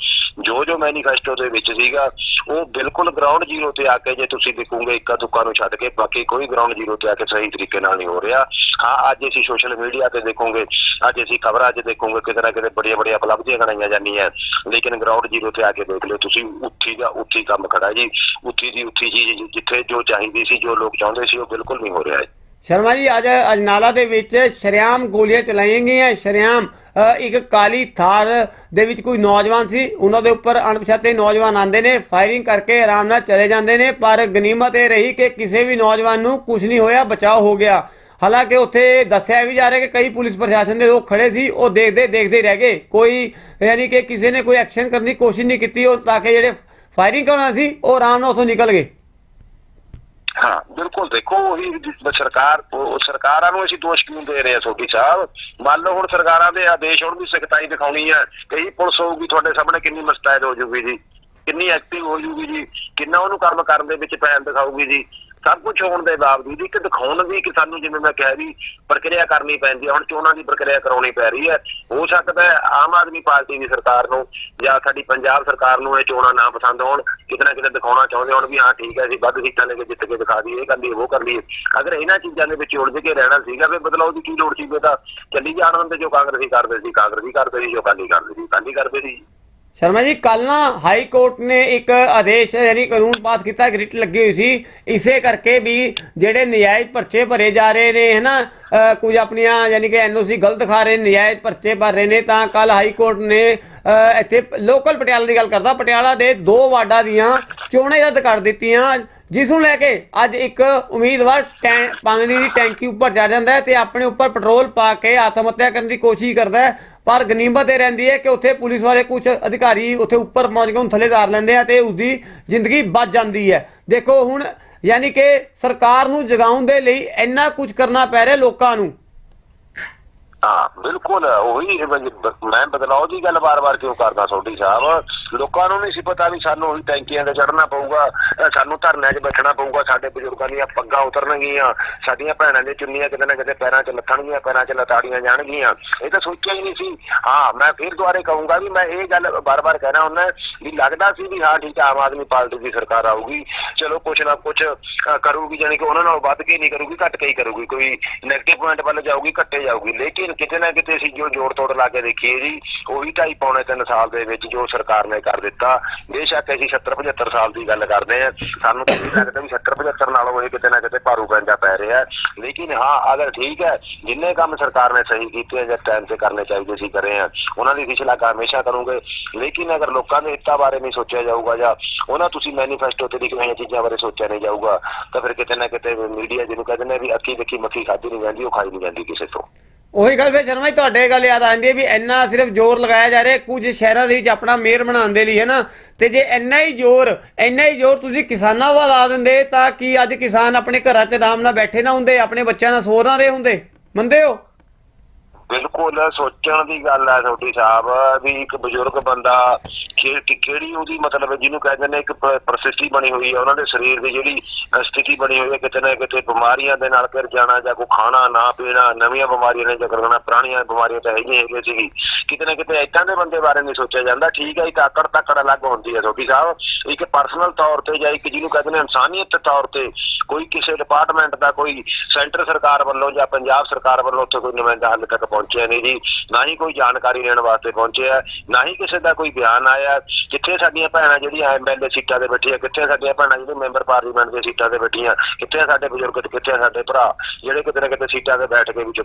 ਜੋ ਜੋ ਮੈਨੀਫੈਸਟੋ ਦੇ ਵਿੱਚ ਸੀਗਾ, ਉਹ ਬਿਲਕੁਲ ਗਰਾਊਂਡ ਜ਼ੀਰੋ ਤੇ ਆ ਕੇ ਜੇ ਤੁਸੀਂ ਦੇਖੋਗੇ, ਇੱਕਾ ਦੁੱਕਾ ਨੂੰ ਛੱਡ ਕੇ, ਬਾਕੀ ਕੋਈ ਗਰਾਊਂਡ ਜ਼ੀਰੋ ਤੇ ਆ ਕੇ ਸਹੀ ਤਰੀਕੇ ਨਾਲ ਨਹੀਂ ਹੋ ਰਿਹਾ। ਹਾਂ, ਅੱਜ ਅਸੀਂ ਸੋਸ਼ਲ ਮੀਡੀਆ ਤੇ ਦੇਖੋਗੇ, ਅੱਜ ਅਸੀਂ ਖਬਰਾਂ 'ਚ ਦੇਖੋਗੇ, ਕਿਤੇ ਨਾ ਕਿਤੇ ਬੜੀਆਂ ਬੜੀਆਂ ਉਪਲਬਧੀਆਂ ਗਣਾਈਆਂ ਜਾਂਦੀਆਂ। ਲੇਕਿਨ ਗਰਾਊਂਡ ਜ਼ੀਰੋ ਤੇ ਆ ਕੇ ਦੇਖ ਲਿਓ, ਤੁਸੀਂ ਉੱਥੀ ਦਾ ਉੱਥੀ ਕੰਮ ਖੜਾ ਜੀ। ਉੱਥੀ ਦੀ ਉੱਥੀ ਚੀਜ਼ ਜਿੱਥੇ ਜੋ ਚਾਹੀਦੀ ਸੀ, ਜੋ ਲੋਕ ਚਾਹੁੰਦੇ ਸੀ, ਉਹ ਬਿਲਕੁਲ ਨਹੀਂ ਹੋ ਰਿਹਾ। ਹੈ ਸ਼ਰਮਾ ਜੀ, ਅੱਜ ਅਜਨਾਲਾ ਦੇ ਵਿੱਚ ਸ਼ਰਿਆਮ ਗੋਲੀਆਂ ਚਲਾਈਆਂ ਗਈਆਂ, ਸ਼ਰਿਆਮ ਇੱਕ ਕਾਲੀ ਥਾਰ ਦੇ ਵਿੱਚ ਕੋਈ ਨੌਜਵਾਨ ਸੀ, ਉਹਨਾਂ ਦੇ ਉੱਪਰ ਅਣਪਛਾਤੇ ਨੌਜਵਾਨ ਆਂਦੇ ਨੇ ਫਾਇਰਿੰਗ ਕਰਕੇ ਆਰਾਮ ਨਾਲ ਚਲੇ ਜਾਂਦੇ ਨੇ, ਪਰ ਗਨੀਮਤ ਇਹ ਰਹੀ ਕਿ ਕਿਸੇ ਵੀ ਨੌਜਵਾਨ ਨੂੰ ਕੁਝ ਨਹੀਂ ਹੋਇਆ, ਬਚਾਅ ਹੋ ਗਿਆ। ਹਾਲਾਂਕਿ ਉੱਥੇ ਦੱਸਿਆ ਵੀ ਜਾ ਰਿਹਾ ਕਿ ਕਈ ਪੁਲਿਸ ਪ੍ਰਸ਼ਾਸਨ ਦੇ ਲੋਕ ਖੜੇ ਸੀ, ਉਹ ਦੇਖਦੇ ਦੇਖਦੇ ਰਹਿ ਗਏ। ਕੋਈ ਯਾਨੀ ਕਿ ਕਿਸੇ ਨੇ ਕੋਈ ਐਕਸ਼ਨ ਕਰਨ ਦੀ ਕੋਸ਼ਿਸ਼ ਨਹੀਂ ਕੀਤੀ, ਉਹ ਤਾਂ ਕਿ ਜਿਹੜੇ ਫਾਇਰਿੰਗ ਕਰਨਾ ਸੀ, ਉਹ ਆਰਾਮ ਨਾਲ ਉੱਥੋਂ ਨਿਕਲ ਗਏ। ਹਾਂ, ਬਿਲਕੁਲ ਦੇਖੋ, ਉਹੀ ਸਰਕਾਰ ਸਰਕਾਰਾਂ ਨੂੰ ਅਸੀਂ ਦੋਸ਼ ਕਿਉਂ ਦੇ ਰਹੇ ਹਾਂ ਸੋਢੀ ਸਾਹਿਬ ਮੰਨ ਲਓ ਹੁਣ ਸਰਕਾਰਾਂ ਦੇ ਆਦੇਸ਼ ਹੁਣ ਵੀ ਸਖਤਾਈ ਦਿਖਾਉਣੀ ਹੈ ਕਈ ਪੁਲਿਸ ਹੋਊਗੀ, ਤੁਹਾਡੇ ਸਾਹਮਣੇ ਕਿੰਨੀ ਮਸਤੈਦ ਹੋ ਜੂਗੀ ਜੀ, ਕਿੰਨੀ ਐਕਟਿਵ ਹੋ ਜੂਗੀ ਜੀ, ਕਿੰਨਾ ਉਹਨੂੰ ਕੰਮ ਕਰਨ ਦੇ ਵਿੱਚ ਪੈਨ ਦਿਖਾਊਗੀ ਜੀ। ਸਭ ਕੁਝ ਹੋਣ ਦੇ ਬਾਵਜੂਦ ਇੱਕ ਦਿਖਾਉਣ ਦੀ ਕਿ ਸਾਨੂੰ ਜਿਵੇਂ ਮੈਂ ਕਿਹਾ ਵੀ ਪ੍ਰਕਿਰਿਆ ਕਰਨੀ ਪੈਂਦੀ ਹੈ ਹੁਣ ਚੋਣਾਂ ਦੀ ਪ੍ਰਕਿਰਿਆ ਕਰਾਉਣੀ ਪੈ ਰਹੀ ਹੈ ਹੋ ਸਕਦਾ ਹੈ ਆਮ ਆਦਮੀ ਪਾਰਟੀ ਦੀ ਸਰਕਾਰ ਨੂੰ ਜਾਂ ਸਾਡੀ ਪੰਜਾਬ ਸਰਕਾਰ ਨੂੰ ਇਹ ਚੋਣਾਂ ਨਾ ਪਸੰਦ ਹੋਣ, ਕਿਤੇ ਨਾ ਕਿਤੇ ਦਿਖਾਉਣਾ ਚਾਹੁੰਦੇ ਹੋਣ ਵੀ ਹਾਂ, ਠੀਕ ਹੈ, ਅਸੀਂ ਵੱਧ ਸੀਟਾਂ ਲੈ ਕੇ ਜਿੱਤ ਕੇ ਦਿਖਾ ਦਈਏ, ਇਹ ਕਰ ਲਈਏ ਉਹ ਕਰ ਲਈਏ। ਅਗਰ ਇਹਨਾਂ ਚੀਜ਼ਾਂ ਦੇ ਵਿੱਚ ਉਲਝ ਕੇ ਰਹਿਣਾ ਸੀਗਾ ਵੀ ਬਦਲਾਅ ਦੀ ਕੀ ਲੋੜ ਸੀ? ਵੀ ਤਾਂ ਚੱਲੀ ਜਾਣ ਹੁੰਦੇ ਜੋ ਕਾਂਗਰਸੀ ਕਰਦੇ ਸੀ, ਕਾਂਗਰਸੀ ਕਰਦੇ ਸੀ, ਜੋ ਅਕਾਲੀ ਕਰਦੇ ਸੀ, ਅਕਾਲੀ ਕਰਦੇ ਸੀ। ਸ਼ਰਮਾ ਜੀ ਕੱਲ ਨਾ ਹਾਈ ਕੋਰਟ ਨੇ ਇੱਕ ਆਦੇਸ਼ ਯਾਨੀ ਕਾਨੂੰਨ ਪਾਸ ਕੀਤਾ ਇੱਕ ਲੱਗੀ ਹੋਈ ਸੀ। ਇਸੇ ਕਰਕੇ ਵੀ ਜਿਹੜੇ ਨਜਾਇਜ਼ ਪਰਚੇ ਭਰੇ ਜਾ ਰਹੇ ਨੇ ਹਨਾ ਅ, ਕੁਝ ਆਪਣੀਆਂ ਯਾਨੀ ਕਿ ਐਨਓਸੀ ਗਲਤ ਦਿਖਾ ਰਹੇ ਨੇ, ਨਜਾਇਜ਼ ਪਰਚੇ ਭਰ ਰਹੇ ਨੇ ਤਾਂ ਕੱਲ ਹਾਈ ਕੋਰਟ ਨੇ ਇੱਥੇ ਲੋਕਲ ਪਟਿਆਲਾ ਦੀ ਗੱਲ ਕਰਦਾ ਪਟਿਆਲਾ ਦੇ ਦੋ ਵਾਰਡਾਂ ਦੀਆਂ ਚੋਣਾਂ ਰੱਦ ਕਰ ਦਿੱਤੀਆਂ ਜਿਸ ਨੂੰ ਲੈ ਕੇ ਅੱਜ ਇੱਕ ਉਮੀਦਵਾਰ ਟੈਂ- ਪਾਣੀ ਦੀ ਟੈਂਕੀ ਉੱਪਰ ਚੜ ਜਾਂਦਾ ਹੈ ਤੇ ਆਪਣੇ ਉੱਪਰ ਪੈਟਰੋਲ ਪਾ ਕੇ ਆਤਮ ਹੱਤਿਆ ਕਰਨ ਦੀ ਕੋਸ਼ਿਸ਼ ਕਰਦਾ ਹੈ। ਪਰ ਗਨੀਮਤ ਇਹ ਰਹਿੰਦੀ ਹੈ ਕਿ ਉੱਥੇ ਪੁਲਿਸ ਵਾਲੇ ਕੁਝ ਅਧਿਕਾਰੀ ਉੱਥੇ ਉੱਪਰ ਪਹੁੰਚ ਕੇ ਉਹਨੂੰ ਥੱਲੇ ਧਾਰ ਲੈਂਦੇ ਆ ਤੇ ਉਸਦੀ ਜ਼ਿੰਦਗੀ ਬਚ ਜਾਂਦੀ ਹੈ। ਦੇਖੋ ਹੁਣ, ਯਾਨੀ ਕਿ ਸਰਕਾਰ ਨੂੰ ਜਗਾਉਣ ਦੇ ਲਈ ਇੰਨਾ ਕੁਝ ਕਰਨਾ ਪੈ ਰਿਹਾ ਲੋਕਾਂ ਨੂੰ। ਹਾਂ। ਬਿਲਕੁਲ, ਉਹੀ ਮੈਂ ਬਦਲਾਅ ਦੀ ਗੱਲ ਵਾਰ-ਵਾਰ ਕਿਉਂ ਕਰਦਾ ਸੋਢੀ ਸਾਹਿਬ? ਲੋਕਾਂ ਨੂੰ ਨਹੀਂ ਸੀ ਪਤਾ ਵੀ ਸਾਨੂੰ ਉਹੀ ਟੈਂਕੀਆਂ ਤੇ ਚੜਨਾ ਪਊਗਾ ਸਾਨੂੰ ਧਰਨਿਆਂ 'ਚ ਬੈਠਣਾ ਪਊਗਾ, ਸਾਡੇ ਬਜ਼ੁਰਗਾਂ ਦੀਆਂ ਪੱਗਾਂ ਉਤਰਨਗੀਆਂ, ਸਾਡੀਆਂ ਭੈਣਾਂ ਦੀਆਂ ਚੁੰਨੀਆਂ ਕਿਤੇ ਨਾ ਕਿਤੇ ਪੈਰਾਂ 'ਚ ਲੱਥਣਗੀਆਂ, ਪੈਰਾਂ 'ਚ ਲਤਾੜੀਆਂ ਜਾਣਗੀਆਂ। ਇਹ ਤਾਂ ਸੋਚਿਆ ਹੀ ਨਹੀਂ ਸੀ। ਹਾਂ, ਮੈਂ ਫਿਰ ਦੁਬਾਰੇ ਕਹੂੰਗਾ ਵੀ ਮੈਂ ਇਹ ਗੱਲ ਬਾਰ-ਬਾਰ ਕਹਿਣਾ ਹੁੰਦਾ ਵੀ ਲੱਗਦਾ ਸੀ ਵੀ ਹਾਂ, ਠੀਕ ਹੈ, ਆਮ ਆਦਮੀ ਪਾਰਟੀ ਦੀ ਸਰਕਾਰ ਆਊਗੀ, ਚਲੋ ਕੁਛ ਨਾ ਕੁਛ ਕਰੂਗੀ ਜਾਨੀ ਕਿ ਉਹਨਾਂ ਨਾਲ ਵੱਧ ਕੇ ਨਹੀਂ ਕਰੂਗੀ, ਘੱਟ ਕੇ ਹੀ ਕਰੂਗੀ, ਕੋਈ ਨੈਗੇਟਿਵ ਪੁਆਇੰਟ ਵੱਲ ਜਾਊਗੀ, ਘੱਟੇ ਜਾਊਗੀ, ਲੇਕਿਨ ਕਿਤੇ ਨਾ ਕਿਤੇ ਅਸੀਂ ਜੋ ਜੋੜ ਤੋੜ ਲਾ ਕੇ ਦੇਖੀਏ ਜੀ, ਉਹੀ ਢਾਈ ਪੌਣੇ ਤਿੰਨ ਸਾਲ ਦੇ ਵਿੱਚ ਜੋ ਸਰਕਾਰ ਨੇ ਕਰ ਦਿੱਤਾ, ਬੇਸ਼ੱਕ ਅਸੀਂ 70 75 ਸਾਲ ਦੀ ਗੱਲ ਕਰਦੇ ਆ ਸਾਨੂੰ ਤਾਂ ਇਹ ਲੱਗਦਾ ਵੀ 70 75 ਨਾਲੋਂ ਇਹ ਕਿਤੇ ਨਾ ਕਿਤੇ ਭਾਰੂ ਪੈਂਦਾ ਪੈ ਰਿਹਾ। ਲੇਕਿਨ ਹਾਂ, ਅਗਰ ਠੀਕ ਹੈ, ਜਿੰਨੇ ਕੰਮ ਸਰਕਾਰ ਨੇ ਸਹੀ ਕੀਤੇ ਜਾਂ ਟਾਈਮ ਤੇ ਕਰਨੇ ਚਾਹੀਦੇ ਸੀ ਕਰੇ ਆ, ਉਹਨਾਂ ਦੀ ਅਸੀਂ ਸ਼ਲਾਘਾ ਹਮੇਸ਼ਾ ਕਰੂੰਗੇ। ਲੇਕਿਨ ਅਗਰ ਲੋਕਾਂ ਦੇ ਹਿੱਤਾਂ ਬਾਰੇ ਨਹੀਂ ਸੋਚਿਆ ਜਾਊਗਾ ਜਾਂ ਉਹਨਾਂ ਤੁਸੀਂ ਮੈਨੀਫੈਸਟੋ ਤੇ ਲਿਖੀਆਂ ਚੀਜ਼ਾਂ ਬਾਰੇ ਸੋਚਿਆ ਨਹੀਂ ਜਾਊਗਾ, ਤਾਂ ਫਿਰ ਕਿਤੇ ਨਾ ਕਿਤੇ ਮੀਡੀਆ ਜਿਹਨੂੰ ਕਹਿੰਦੇ ਨੇ ਵੀ ਅੱਖੀ ਦੇਖੀ ਮੱਖੀ ਖਾਦੀ ਨਹੀਂ ਜਾਂਦੀ, ਉਹ ਖਾਈ ਨਹੀਂ ਜਾਂਦੀ ਕਿਸੇ ਤੋਂ। ਉਹੀ ਗੱਲ ਫਿਰ ਸ਼ਰਮਾ ਜੀ, ਤੁਹਾਡੇ ਗੱਲ ਯਾਦ ਆਉਂਦੀ ਹੈ ਵੀ ਇੰਨਾ ਸਿਰਫ ਜ਼ੋਰ ਲਗਾਇਆ ਜਾ ਰਿਹਾ, ਕੁਝ ਸ਼ਹਿਰਾਂ ਦੇ ਵਿੱਚ ਆਪਣਾ ਮੇਅਰ ਬਣਾਉਣ ਦੇ ਲਈ, ਹੈ ਨਾ? ਤੇ ਜੇ ਇੰਨਾ ਹੀ ਜ਼ੋਰ, ਇੰਨਾ ਹੀ ਜ਼ੋਰ ਤੁਸੀਂ ਕਿਸਾਨਾਂ ਵੱਲ ਲਾ ਦਿੰਦੇ, ਤਾਂ ਕਿ ਅੱਜ ਕਿਸਾਨ ਆਪਣੇ ਘਰਾਂ 'ਚ ਆਰਾਮ ਨਾਲ ਬੈਠੇ ਨਾ ਹੁੰਦੇ, ਆਪਣੇ ਬੱਚਿਆਂ ਨਾਲ ਸੋ ਨਾ ਰਹੇ ਹੁੰਦੇ? ਮੰਨਦੇ ਹੋ? ਬਿਲਕੁਲ ਸੋਚਣ ਦੀ ਗੱਲ ਹੈ ਤੁਹਾਡੀ ਸਾਹਿਬ, ਵੀ ਇੱਕ ਬਜ਼ੁਰਗ ਬੰਦਾ ਕਿਹੜੀ ਉਹਦੀ ਮਤਲਬ ਜਿਹਨੂੰ ਕਹਿੰਦੇ ਨੇ ਇੱਕ ਪ੍ਰਸਿਸਟੀ ਬਣੀ ਹੋਈ ਹੈ ਉਹਨਾਂ ਦੇ ਸਰੀਰ ਦੀ ਜਿਹੜੀ ਸਥਿਤੀ ਬਣੀ ਹੋਈ ਹੈ ਕਿਤੇ ਨਾ ਕਿਤੇ ਬਿਮਾਰੀਆਂ ਦੇ ਨਾਲ ਘਿਰ ਜਾਣਾ ਜਾਂ ਕੋਈ ਖਾਣਾ ਨਾ ਪੀਣਾ, ਨਵੀਆਂ ਬਿਮਾਰੀਆਂ ਨੇ ਜਕੜ ਲੈਣਾ ਪੁਰਾਣੀਆਂ ਬਿਮਾਰੀਆਂ ਤਾਂ ਹੈਗੀਆਂ ਹੈਗੀਆਂ ਸੀਗੀ। ਕਿਤੇ ਨਾ ਕਿਤੇ ਏਦਾਂ ਦੇ ਬੰਦੇ ਬਾਰੇ ਨਹੀਂ ਸੋਚਿਆ ਜਾਂਦਾ। ਠੀਕ ਹੈ, ਇੱਕ ਆਕੜ ਤੱਕੜ ਅਲੱਗ ਹੁੰਦੀ ਹੈ ਛੋਟੀ ਸਾਹਿਬ। ਇੱਕ ਪਰਸਨਲ ਤੌਰ ਤੇ ਜਾਂ ਇੱਕ ਜਿਹਨੂੰ ਕਹਿੰਦੇ ਨੇ ਇਨਸਾਨੀਅਤ ਤੌਰ ਤੇ ਕੋਈ ਕਿਸੇ ਡਿਪਾਰਟਮੈਂਟ ਦਾ, ਕੋਈ ਸੈਂਟਰ ਸਰਕਾਰ ਵੱਲੋਂ ਜਾਂ ਪੰਜਾਬ ਸਰਕਾਰ ਵੱਲੋਂ ਉੱਥੇ ਕੋਈ ਨੁਮਾਇੰਦਾ ਹਾਲੇ ਤੱਕ ਪਹੁੰਚਿਆ ਨਹੀਂ ਜੀ। ਨਾ ਹੀ ਕੋਈ ਜਾਣਕਾਰੀ ਲੈਣ ਵਾਸਤੇ ਪਹੁੰਚਿਆ, ਨਾ ਹੀ ਕਿਸੇ ਦਾ ਕੋਈ ਬਿਆਨ ਆਇਆ। ਕਿੱਥੇ ਸਾਡੀਆਂ ਭੈਣਾਂ ਜਿਹੜੀਆਂ ਐਮਐਲਏ ਸੀਟਾਂ ਤੇ ਬੈਠੀਆਂ, ਕਿੱਥੇ ਸਾਡੀਆਂ ਭੈਣਾਂ ਜਿਹੜੇ ਮੈਂਬਰ ਪਾਰਲੀਮੈਂਟ ਦੇ ਸੀਟਾਂ ਤੇ ਬੈਠੀਆਂ, ਕਿੱਥੇ ਸਾਡੇ ਬਜ਼ੁਰਗ ਕਿੱਥੇ ਸਾਡੇ ਭਰਾ, ਜਿਹੜੇ ਕਿਤੇ ਨਾ ਕਿਤੇ ਸੀਟਾਂ ਤੇ ਬੈਠ ਕੇ ਵਿੱਚ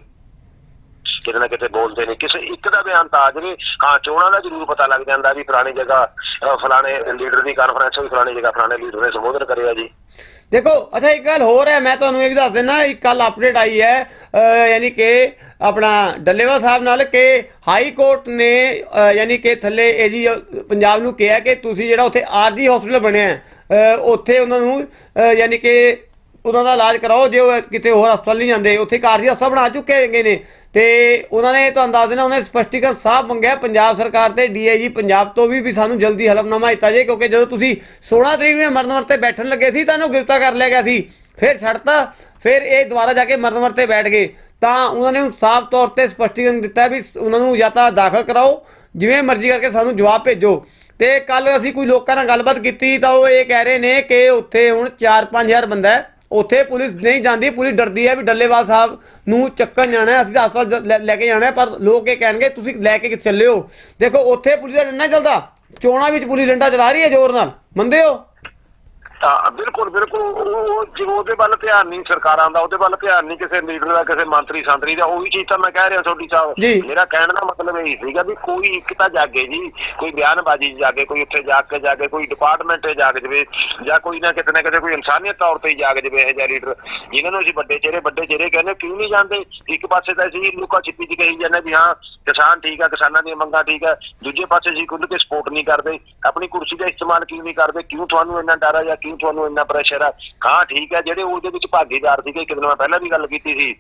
ਕਿਤੇ ਨਾ ਕਿਤੇ ਬੋਲਦੇ ਨੇ। ਕਿਸੇ ਇੱਕ ਦਾ ਬਿਆਨ ਤਾਂ ਆ ਜਾਵੇ ਹਾਂ, ਚੋਣਾਂ ਦਾ ਜ਼ਰੂਰ ਪਤਾ ਲੱਗ ਜਾਂਦਾ ਵੀ ਫਲਾਣੀ ਜਗ੍ਹਾ ਫਲਾਣੇ ਲੀਡਰ ਦੀ ਕਾਨਫਰੰਸ ਹੋਈ, ਫਲਾਣੀ ਜਗ੍ਹਾ ਫਲਾਣੇ ਲੀਡਰ ਨੇ ਸੰਬੋਧਨ ਕਰਿਆ ਜੀ। ਦੇਖੋ, ਅੱਛਾ, ਇੱਕ ਗੱਲ ਹੋਰ ਹੈ, ਮੈਂ ਤੁਹਾਨੂੰ ਇਹ ਦੱਸ ਦਿੰਦਾ, ਇੱਕ ਕੱਲ ਅਪਡੇਟ ਆਈ ਹੈ ਯਾਨੀ ਕਿ ਆਪਣਾ ਡੱਲੇਵਾਲ ਸਾਹਿਬ ਨਾਲ ਕਿ ਹਾਈ ਕੋਰਟ ਨੇ ਯਾਨੀ ਕਿ ਥੱਲੇ ਇਹ ਪੰਜਾਬ ਨੂੰ ਕਿਹਾ ਕਿ ਤੁਸੀਂ ਜਿਹੜਾ ਉੱਥੇ ਆਰਜੀ ਹਸਪੀਟਲ ਬਣਿਆ ਉੱਥੇ ਉਹਨਾਂ ਨੂੰ ਯਾਨੀ ਕਿ ਉਹਨਾਂ ਦਾ ਇਲਾਜ ਕਰਾਓ, ਜੇ ਉਹ ਕਿਤੇ ਹੋਰ ਹਸਪਤਾਲ ਨਹੀਂ ਜਾਂਦੇ, ਉੱਥੇ ਇੱਕ ਆਰਜੀ ਹਸਪਤਾਲ ਬਣਾ ਚੁੱਕੇ ਹੈਗੇ ਨੇ। ਤੇ ਉਹਨਾਂ ਨੇ ਤੁਹਾਨੂੰ ਦੱਸ ਦੇਣਾ, ਉਹਨੇ ਸਪਸ਼ਟੀਕਰਨ ਸਾਫ਼ ਮੰਗਿਆ, ਪੰਜਾਬ ਸਰਕਾਰ ਤੇ ਡੀਆਈਜੀ ਪੰਜਾਬ ਤੋਂ ਵੀ ਵੀ ਸਾਨੂੰ ਜਲਦੀ ਹਲਫਨਾਮਾ ਦਿੱਤਾ ਜੇ, ਕਿਉਂਕਿ ਜਦੋਂ ਤੁਸੀਂ 16 ਤਰੀਕ ਨੂੰ ਮਰਨ ਵਰਤੇ ਬੈਠਣ ਲੱਗੇ ਸੀ, ਤਾਂ ਇਹਨੂੰ ਗ੍ਰਿਫਤਾਰ ਕਰ ਲਿਆ ਗਿਆ ਸੀ। ਫਿਰ ਛੱਡਤਾ, ਫਿਰ ਇਹ ਦੁਬਾਰਾ ਜਾ ਕੇ ਮਰਨ ਵਰਤੇ ਬੈਠ ਗਏ। ਤਾਂ ਉਹਨਾਂ ਨੇ ਹੁਣ ਸਾਫ਼ ਤੌਰ ਤੇ ਸਪਸ਼ਟੀਕਰਨ ਦਿੱਤਾ ਵੀ ਉਹਨਾਂ ਨੂੰ ਜਾਂ ਤਾਂ ਦਾਖਲ ਕਰਾਓ, ਜਿਵੇਂ ਮਰਜ਼ੀ ਕਰਕੇ ਸਾਨੂੰ ਜਵਾਬ ਭੇਜੋ। ਤੇ ਕੱਲ ਅਸੀਂ ਕੋਈ ਲੋਕਾਂ ਨਾਲ ਗੱਲਬਾਤ ਕੀਤੀ, ਤਾਂ ਉਹ ਇਹ ਕਹਿ ਰਹੇ ਨੇ ਕਿ ਉੱਥੇ ਹੁਣ 4-5000 ਬੰਦਾ ਹੈ ਉੱਥੇ ਪੁਲਿਸ ਨਹੀਂ ਜਾਂਦੀ ਪੁਲਿਸ ਡਰਦੀ ਹੈ ਵੀ ਡੱਲੇਵਾਲ ਸਾਹਿਬ ਨੂੰ ਚੱਕਣ ਜਾਣਾ ਹੈ, ਅਸੀਂ ਤਾਂ ਹਸਪਤਾਲ ਜ- ਲੈ- ਲੈ ਕੇ ਜਾਣਾ ਹੈ, ਪਰ ਲੋਕ ਇਹ ਕਹਿਣਗੇ ਤੁਸੀਂ ਲੈ ਕੇ ਕਿੱਥੇ ਚੱਲੇ ਹੋ? ਦੇਖੋ ਉੱਥੇ ਪੁਲਿਸ ਦਾ ਡੰਡਾ ਚੱਲਦਾ ਚੋਣਾਂ ਵਿੱਚ ਪੁਲਿਸ ਡੰਡਾ ਚਲਾ ਰਹੀ ਹੈ ਜ਼ੋਰ ਨਾਲ ਮੰਨਦੇ ਹੋ? ਤਾਂ ਬਿਲਕੁਲ ਬਿਲਕੁਲ ਉਹ ਜਿਵੇਂ ਉਹਦੇ ਵੱਲ ਧਿਆਨ ਨਹੀਂ ਸਰਕਾਰਾਂ ਦਾ ਉਹਦੇ ਵੱਲ ਧਿਆਨ ਨਹੀਂ ਕਿਸੇ ਲੀਡਰ ਦਾ ਕਿਸੇ ਮੰਤਰੀ ਸੰਤਰੀ ਦਾ ਉਹੀ ਚੀਜ਼ ਤਾਂ ਮੈਂ ਕਹਿ ਰਿਹਾ ਜੀ। ਸਾਹਿਬ ਮੇਰਾ ਕਹਿਣ ਦਾ ਮਤਲਬ ਇਹ ਸੀਗਾ ਵੀ ਕੋਈ ਇੱਕ ਤਾਂ ਜਾਗੇ ਜੀ ਕੋਈ ਬਿਆਨਬਾਜ਼ੀ ਜਾਗੇ ਕੋਈ ਉੱਥੇ ਜਾ ਕੇ ਜਾਗੇ ਕੋਈ ਡਿਪਾਰਟਮੈਂਟ 'ਤੇ ਜਾਗ ਜਵੇ ਜਾਂ ਕੋਈ ਨਾ ਕਿਤੇ ਨਾ ਕਿਤੇ ਕੋਈ ਇਨਸਾਨੀਅਤ ਤੌਰ ਤੇ ਜਾਗ ਜਵੇ ਇਹ ਜਿਹਾ ਲੀਡਰ ਜਿਨ੍ਹਾਂ ਨੂੰ ਅਸੀਂ ਵੱਡੇ ਚਿਹਰੇ ਵੱਡੇ ਚਿਹਰੇ ਕਹਿੰਦੇ ਕਿਉਂ ਨਹੀਂ ਜਾਂਦੇ ਇੱਕ ਪਾਸੇ ਤਾਂ ਅਸੀਂ ਲੁਕਾ ਛਿਪੀ 'ਚ ਕਹੀ ਜਾਂਦੇ ਵੀ ਹਾਂ ਕਿਸਾਨ ਠੀਕ ਆ ਕਿਸਾਨਾਂ ਦੀਆਂ ਮੰਗਾਂ ਠੀਕ ਆ ਦੂਜੇ ਪਾਸੇ ਅਸੀਂ ਖੁੱਲ੍ਹ ਕੇ ਸਪੋਰਟ ਨਹੀਂ ਕਰਦੇ ਆਪਣੀ ਕੁਰਸੀ ਦਾ ਇਸਤੇਮਾਲ ਕਿਉਂ ਨਹੀਂ ਕਰਦੇ ਕਿਉਂ ਤੁਹਾਨੂੰ ਇੰਨਾ ਡਰ ਆ ਜਾਂ ਕਿਉਂ ਤੁਹਾਨੂੰ ਇੰਨਾ ਪ੍ਰੈਸ਼ਰ ਆ। ਹਾਂ, ਠੀਕ ਆ, ਜਿਹੜੇ ਉਹਦੇ ਵਿੱਚ ਭਾਗੀਦਾਰ ਸੀਗੇ, ਇੱਕ ਮੈਂ ਪਹਿਲਾਂ ਵੀ ਗੱਲ ਕੀਤੀ ਸੀ।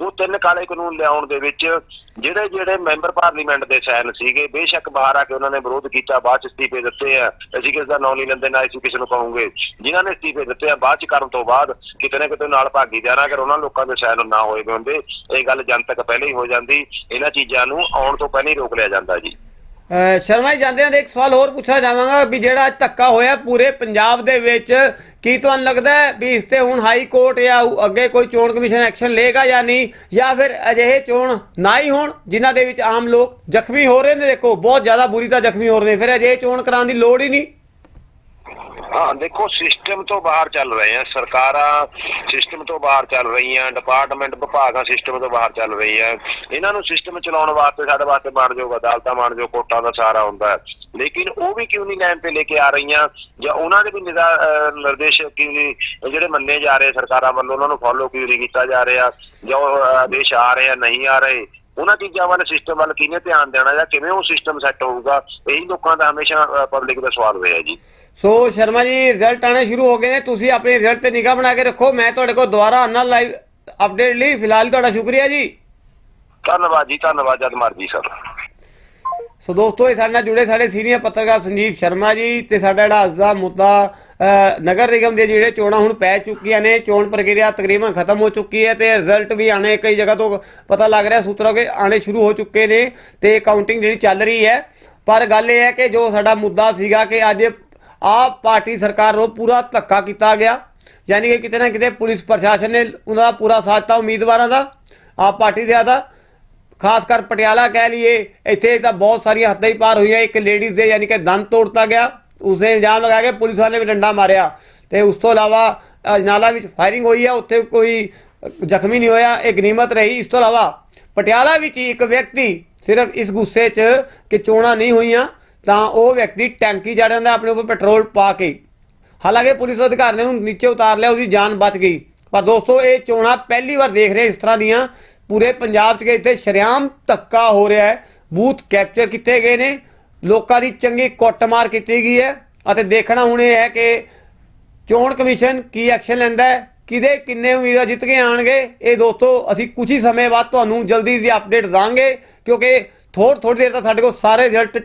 ਉਹ ਤਿੰਨ ਕਾਲੇ ਕਾਨੂੰਨ ਲਿਆਉਣ ਦੇ ਵਿੱਚ ਜਿਹੜੇ ਜਿਹੜੇ ਮੈਂਬਰ ਪਾਰਲੀਮੈਂਟ ਦੇ ਸੈਨ ਸੀਗੇ, ਬੇਸ਼ੱਕ ਬਾਹਰ ਆ ਕੇ ਉਹਨਾਂ ਨੇ ਵਿਰੋਧ ਕੀਤਾ, ਬਾਅਦ ਚ ਅਸਤੀਫੇ ਦਿੱਤੇ ਆ। ਅਸੀਂ ਕਿਸੇ ਦਾ ਨਾਂ ਨਹੀਂ ਲੈਂਦੇ, ਨਾ ਅਸੀਂ ਕਿਸੇ ਨੂੰ ਕਹੋਗੇ। ਜਿਨ੍ਹਾਂ ਨੇ ਅਸਤੀਫੇ ਦਿੱਤੇ ਆ, ਬਾਅਦ ਚ ਕਰਨ ਤੋਂ ਬਾਅਦ ਕਿਤੇ ਨਾ ਕਿਤੇ ਨਾਲ ਭਾਗੀਦਾਰ ਆ, ਅਗਰ ਉਹਨਾਂ ਲੋਕਾਂ ਦੇ ਸਾਈਨ ਨਾ ਹੋਏ ਵੀ ਹੁੰਦੇ, ਇਹ ਗੱਲ ਜਨਤਕ ਪਹਿਲੇ ਹੀ ਹੋ ਜਾਂਦੀ। ਇਹਨਾਂ ਚੀਜ਼ਾਂ ਨੂੰ ਆਉਣ ਤੋਂ ਪਹਿਲਾਂ ਹੀ ਰੋਕ ਲਿਆ ਜਾਂਦਾ ਜੀ। ਸ਼ਰਮਾ ਜੀ, ਜਾਂਦਿਆਂ ਦੇ ਇੱਕ ਸਵਾਲ ਹੋਰ ਪੁੱਛਣਾ ਚਾਹਾਂਗਾ ਵੀ ਜਿਹੜਾ ਅੱਜ ਧੱਕਾ ਹੋਇਆ ਪੂਰੇ ਪੰਜਾਬ ਦੇ ਵਿੱਚ, ਕੀ ਤੁਹਾਨੂੰ ਲੱਗਦਾ ਹੈ ਵੀ ਇਸ ਤੇ ਹੁਣ ਹਾਈ ਕੋਰਟ ਜਾਂ ਅੱਗੇ ਕੋਈ ਚੋਣ ਕਮਿਸ਼ਨ ਐਕਸ਼ਨ ਲਏਗਾ ਜਾਂ ਨਹੀਂ? ਜਾਂ ਫਿਰ ਅਜਿਹੇ ਚੋਣ ਨਾ ਹੀ ਹੋਣ ਜਿਨ੍ਹਾਂ ਦੇ ਵਿੱਚ ਆਮ ਲੋਕ ਜ਼ਖਮੀ ਹੋ ਰਹੇ ਨੇ? ਦੇਖੋ, ਬਹੁਤ ਜ਼ਿਆਦਾ ਬੁਰੀ ਤਰ੍ਹਾਂ ਜ਼ਖਮੀ ਹੋ ਰਹੇ ਨੇ। ਫਿਰ ਅਜਿਹੇ ਚੋਣ ਕਰਾਉਣ ਦੀ ਲੋੜ ਹੀ ਨਹੀਂ। ਹਾਂ, ਦੇਖੋ ਸਿਸਟਮ ਤੋਂ ਬਾਹਰ ਚੱਲ ਰਹੇ ਆ। ਸਰਕਾਰਾਂ ਸਿਸਟਮ ਤੋਂ ਬਾਹਰ ਚੱਲ ਰਹੀਆਂ ਡਿਪਾਰਟਮੈਂਟ ਵਿਭਾਗਾਂ ਸਿਸਟਮ ਤੋਂ ਬਾਹਰ ਚੱਲ ਰਹੀਆਂ। ਇਹਨਾਂ ਨੂੰ ਸਿਸਟਮ ਚਲਾਉਣ ਵਾਸਤੇ, ਸਾਡੇ ਵਾਸਤੇ ਬਣ ਜਾਊਗਾ ਅਦਾਲਤਾਂ ਬਣ ਜਾਓ, ਕੋਰਟਾਂ ਦਾ ਸਾਰਾ ਹੁੰਦਾ ਹੈ। ਲੇਕਿਨ ਉਹ ਵੀ ਕਿਉਂ ਨਹੀਂ ਲਾਈਨ ਤੇ ਲੈ ਕੇ ਆ ਰਹੀਆਂ? ਜਾਂ ਉਹਨਾਂ ਦੇ ਵੀ ਨਿਦਾ ਨਿਰਦੇਸ਼ ਕਿਉਂ ਨਹੀਂ ਜਿਹੜੇ ਮੰਨੇ ਜਾ ਰਹੇ ਸਰਕਾਰਾਂ ਵੱਲੋਂ, ਉਹਨਾਂ ਨੂੰ ਫੋਲੋ ਕਿਉਂ ਨਹੀਂ ਕੀਤਾ ਜਾ ਰਿਹਾ? ਜਾਂ ਉਹ ਆਦੇਸ਼ ਆ ਰਹੇ ਆ, ਨਹੀਂ ਆ ਰਹੇ? ਉਹਨਾਂ ਚੀਜ਼ਾਂ ਵੱਲ ਸਿਸਟਮ ਵੱਲ ਕਿਹਨੇ ਧਿਆਨ ਦੇਣਾ ਜਾਂ ਕਿਵੇਂ ਉਹ ਸਿਸਟਮ ਸੈੱਟ ਹੋਊਗਾ? ਇਹੀ ਲੋਕਾਂ ਦਾ ਹਮੇਸ਼ਾ ਪਬਲਿਕ ਦਾ ਸਵਾਲ ਹੋਇਆ ਜੀ। ਸੋ ਸ਼ਰਮਾ ਜੀ ਰਿਜ਼ਲਟ ਆਣੇ ਸ਼ੁਰੂ ਹੋ ਗਏ ਨੇ। ਤੁਸੀਂ ਆਪਣੇ ਰਿਜ਼ਲਟ ਤੇ ਨਿਗਾਹ ਬਣਾ ਕੇ ਰੱਖੋ। ਮੈਂ ਤੁਹਾਡੇ ਕੋਲ ਦੁਬਾਰਾ ਆਉਣਾ ਲਾਈਵ ਅਪਡੇਟ ਲਈ। ਫਿਲਹਾਲ ਤੁਹਾਡਾ ਸ਼ੁਕਰੀਆ ਜੀ। ਧੰਨਵਾਦ ਜੀ ਧੰਨਵਾਦ ਜਦ ਮਰਜ਼ੀ ਸਰ। ਸੋ ਦੋਸਤੋ, ਇਹ ਸਾਡੇ ਨਾਲ ਜੁੜੇ ਸਾਡੇ ਸੀਨੀਅਰ ਪੱਤਰਕਾਰ ਸੰਜੀਵ ਸ਼ਰਮਾ ਜੀ ਤੇ ਸਾਡਾ ਜਿਹੜਾ ਅੱਜ ਦਾ ਮੁੱਦਾ ਨਗਰ ਨਿਗਮ ਦੇ ਜਿਹੜੇ ਚੋਣਾਂ ਹੁਣ ਪੈ ਚੁੱਕੀਆਂ ਨੇ, ਚੋਣ ਪ੍ਰਕਿਰਿਆ ਤਕਰੀਬਨ ਖਤਮ ਹੋ ਚੁੱਕੀ ਹੈ ਤੇ ਰਿਜ਼ਲਟ ਵੀ ਆਣੇ ਕਈ ਜਗ੍ਹਾ ਤੋਂ ਪਤਾ ਲੱਗ ਰਿਹਾ, ਸੂਤਰਾਂ ਕੇ ਆਣੇ ਸ਼ੁਰੂ ਹੋ ਚੁੱਕੇ ਨੇ ਤੇ ਕਾਊਂਟਿੰਗ ਜਿਹੜੀ ਚੱਲ ਰਹੀ ਹੈ। ਪਰ ਗੱਲ ਇਹ ਹੈ ਕਿ ਜੋ ਸਾਡਾ ਮੁੱਦਾ ਸੀਗਾ ਕਿ ਅੱਜ ਆਪ ਪਾਰਟੀ ਸਰਕਾਰ ਨੂੰ ਪੂਰਾ ਧੱਕਾ ਕੀਤਾ ਗਿਆ, ਯਾਨੀ ਕਿ ਕਿਤੇ ਨਾ ਕਿਤੇ ਪੁਲਿਸ ਪ੍ਰਸ਼ਾਸਨ ਨੇ ਉਹਨਾਂ ਦਾ ਪੂਰਾ ਸਾਥ ਦਿੱਤਾ ਉਮੀਦਵਾਰਾਂ ਦਾ, ਆਪ ਪਾਰਟੀ ਦੇ ਦਾ ਖਾਸ ਕਰ ਪਟਿਆਲਾ ਕਹਿ ਲਈਏ, ਇੱਥੇ ਤਾਂ ਬਹੁਤ ਸਾਰੀਆਂ ਹੱਦਾਂ ਹੀ ਪਾਰ ਹੋਈਆਂ। ਇੱਕ ਲੇਡੀਜ਼ ਦੇ ਯਾਨੀ ਕਿ ਦੰਦ ਤੋੜਤਾ ਗਿਆ ਉਸਨੇ ਇਲਜ਼ਾਮ ਲਗਾ ਕੇ ਪੁਲਿਸ ਵਾਲੇ ਵੀ ਡੰਡਾ ਮਾਰਿਆ। ਤੇ ਉਸ ਤੋਂ ਇਲਾਵਾ ਅਜਨਾਲਾ ਵਿੱਚ ਫਾਇਰਿੰਗ ਹੋਈ ਹੈ ਉੱਥੇ ਕੋਈ ਜ਼ਖਮੀ ਨਹੀਂ ਹੋਇਆ, ਇਹ ਗਨੀਮਤ ਰਹੀ। ਇਸ ਤੋਂ ਇਲਾਵਾ, ਪਟਿਆਲਾ ਵਿੱਚ ਹੀ ਇੱਕ ਵਿਅਕਤੀ ਸਿਰਫ ਇਸ ਗੁੱਸੇ 'ਚ ਕਿ ਚੋਣਾਂ ਨਹੀਂ ਹੋਈਆਂ, ਤਾਂ ਉਹ ਵਿਅਕਤੀ ਟੈਂਕੀ ਚੜ ਜਾਂਦਾ ਆਪਣੇ ਉੱਪਰ ਪੈਟਰੋਲ ਪਾ ਕੇ, ਹਾਲਾਂਕਿ ਪੁਲਿਸ ਅਧਿਕਾਰੀਆਂ ਨੂੰ ਨੀਚੇ ਉਤਾਰ ਲਿਆ, ਉਹਦੀ ਜਾਨ ਬਚ ਗਈ। ਪਰ ਦੋਸਤੋ, ਇਹ ਚੋਣਾਂ ਪਹਿਲੀ ਵਾਰ ਦੇਖ ਰਹੇ ਇਸ ਤਰ੍ਹਾਂ ਦੀਆਂ ਪੂਰੇ ਪੰਜਾਬ 'ਚ ਕਿ ਇੱਥੇ ਸ਼ਰੇਆਮ ਧੱਕਾ ਹੋ ਰਿਹਾ ਹੈ। ਬੂਥ ਕੈਪਚਰ ਕੀਤੇ ਗਏ ਨੇ। ਲੋਕਾਂ ਦੀ ਚੰਗੀ ਕੁੱਟਮਾਰ ਕੀਤੀ ਗਈ ਹੈ ਅਤੇ ਦੇਖਣਾ ਹੁਣ ਇਹ ਹੈ ਕਿ ਚੋਣ ਕਮਿਸ਼ਨ ਕੀ ਐਕਸ਼ਨ ਲੈਂਦਾ ਹੈ, ਕਿਹਦੇ ਕਿੰਨੇ ਉਮੀਦਵਾਰ ਜਿੱਤ ਕੇ ਆਣਗੇ ਇਹ ਦੋਸਤੋ, ਅਸੀਂ ਕੁਝ ਹੀ ਸਮੇਂ ਬਾਅਦ ਤੁਹਾਨੂੰ ਜਲਦੀ ਦੀ ਅਪਡੇਟ ਦਾਂਗੇ, ਕਿਉਂਕਿ ਥੋੜ ਥੋੜੀ ਦੇਰ ਤੱਕ ਸਾਡੇ ਕੋਲ ਸਾਰੇ ਰਿਜ਼ਲਟ